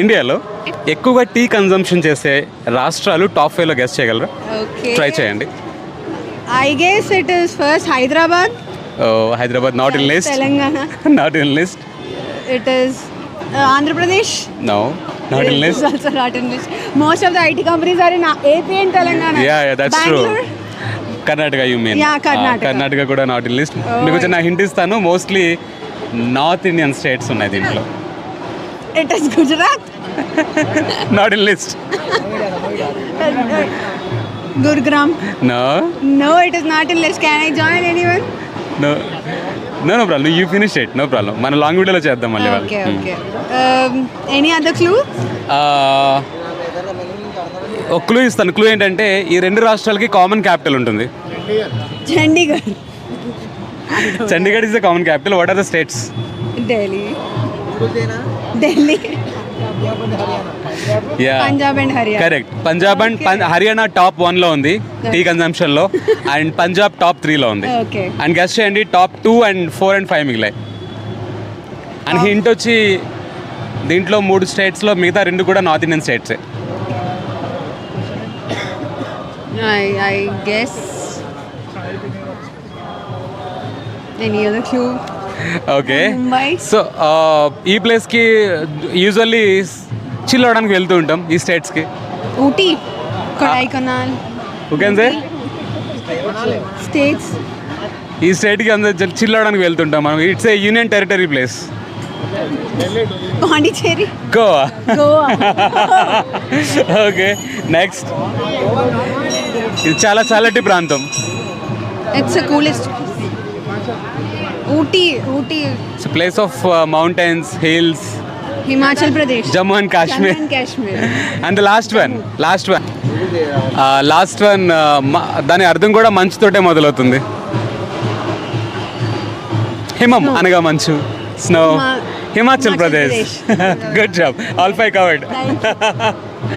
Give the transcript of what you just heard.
ఇండియాలో ఎక్కువగా tea consumption చేసే రాష్ట్రాలు టాప్ ఫైవ్లో గెస్ట్ చేయగలరా? ట్రై చేయండి. I guess it is first Hyderabad oh Hyderabad not in list Telangana not in list it is Andhra Pradesh no not in list also not in list most of the IT companies are in AP and Telangana yeah yeah that's true Karnataka you mean yeah Karnataka Karnataka కూడా not in list మీకు చిన్న hint ఇస్తాను mostly north Indian states ఉన్నాయి దీంట్లో. It is Gujarat. Not in list Gurgaon. No No, it is not in list. Can I join anyone? No no no problem you finish it no problem మన long వీడియోలో చేద్దాం మళ్ళీ వాళ్ళు Okay, okay. Um, any other clue? ఒక clue ఇస్తాను clue ఏంటంటే ఈ రెండు రాష్ట్రాలకి కామన్ క్యాపిటల్ ఉంటుంది Chandigarh. Chandigarh is the common capital what are the states Delhi. Haryana. Correct Punjab and Haryana. Top వన్లో ఉంది టీ కన్జంప్షన్లో అండ్ పంజాబ్ టాప్ త్రీ లో ఉంది. అండ్ గెస్ట్ చేయండి top two and four and five మిగిలాయి. And hint వచ్చి దీంట్లో మూడు స్టేట్స్లో మిగతా రెండు కూడా నార్త్ ఇండియన్ స్టేట్సే. Other clue? ఓకే. సో ఈ ప్లేస్కి యూజువల్లీ చిల్ అవడానికి వెళ్తూ ఉంటాం ఈ స్టేట్స్కి Ooty. Kodaikanal. Okay sir States. ఈ స్టేట్కి అందరు చిల్ అవడానికి వెళ్తుంటాం మనం it's a union territory place Pondicherry. Goa Goa. Okay next ఇది చాలా చల్లటి ప్రాంతం it's the Ooty. Ooty. It's place of mountains hills Himachal Pradesh. Jammu and Kashmir Kashmir. And last one last one last one దాని అర్థం కూడా మంచుతోటే మొదలవుతుంది. హిమం అనగా మంచు. Snow Himachal Pradesh good job all five covered